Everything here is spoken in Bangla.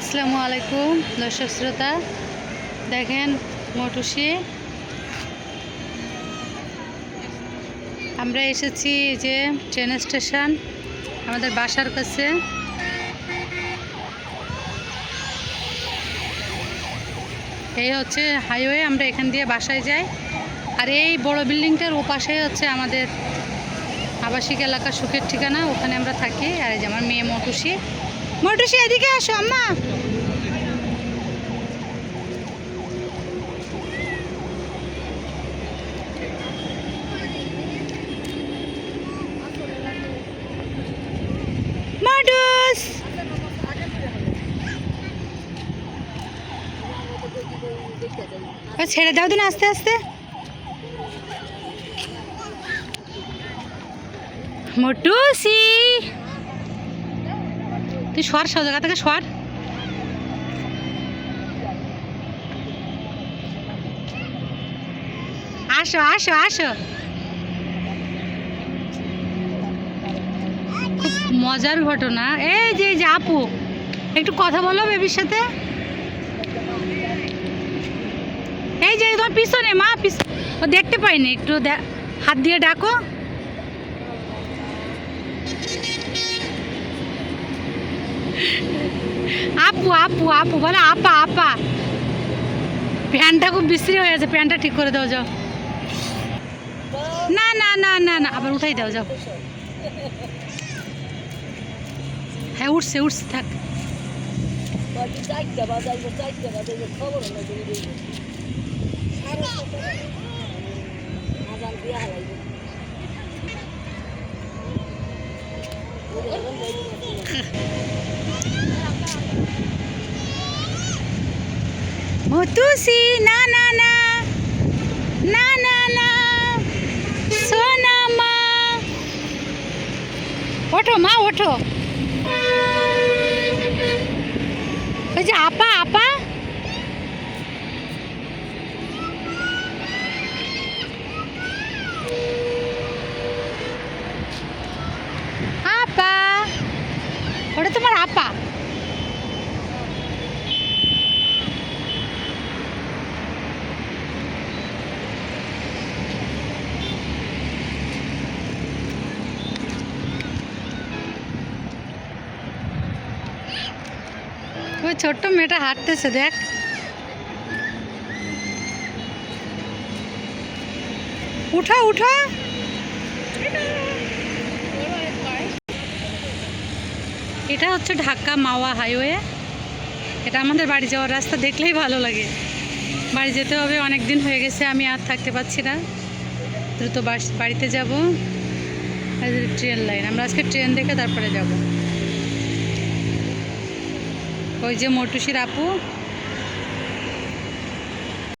আসসালামু আলাইকুম, দর্শক শ্রোতা। দেখেন মটুসি আমরা এসেছি যে ট্রেন স্টেশন, আমাদের বাসার কাছে। এই হচ্ছে হাইওয়ে, আমরা এখান দিয়ে বাসায় যাই। আর এই বড় বিল্ডিংটার ওপাশে হচ্ছে আমাদের আবাসিক এলাকা সুখের ঠিকানা, ওখানে আমরা থাকি। আর এই যে আমার মেয়ে মটুসি মটুসি এদিকে আসো আম্মা। ও ছেড়ে দাও দিন আস্তে আস্তে। মোটুসি তুই সর সব জায়গা থেকে, সর। আসো আসো আসো। খুব মজার ঘটনা। এই যে যে, আপু, একটু কথা বলো বেবির সাথে। এই যে তোমার পিছনে, মা, পিছ ও দেখতে পাইনি, একটু হাত দিয়ে ডাকো। আপু আপু আপু, বলে, আপা আপা। প্যান্টটা খুব বিশ্রী হয়ে আছে, প্যান্টটা ঠিক করে দাও, যাও। না না না না না, আবার উঠাই দাও, যাও। হ্যাঁ উঠছে উঠছে, থাক। মতুসি না না না না না না সোনা মা ওঠো মা ওঠো ওই যে আপা আপা আপা ওটা তোমার ছোট্ট মেয়েটা হাঁটতেছে, দেখ। উঠা উঠা। এটা হচ্ছে ঢাকা মাওয়া হাইওয়ে। এটা আমাদের বাড়ি যাওয়ার রাস্তা দেখলেই ভালো লাগে। বাড়ি যেতে হবে অনেক দিন হয়ে গেছে, আমি আর থাকতে পারছি না। দ্রুত বাড়িতে যাব। ট্রেন লাইন, আমরা আজকে ট্রেন দেখে তারপরে যাব। ওই যে মটুশির আপু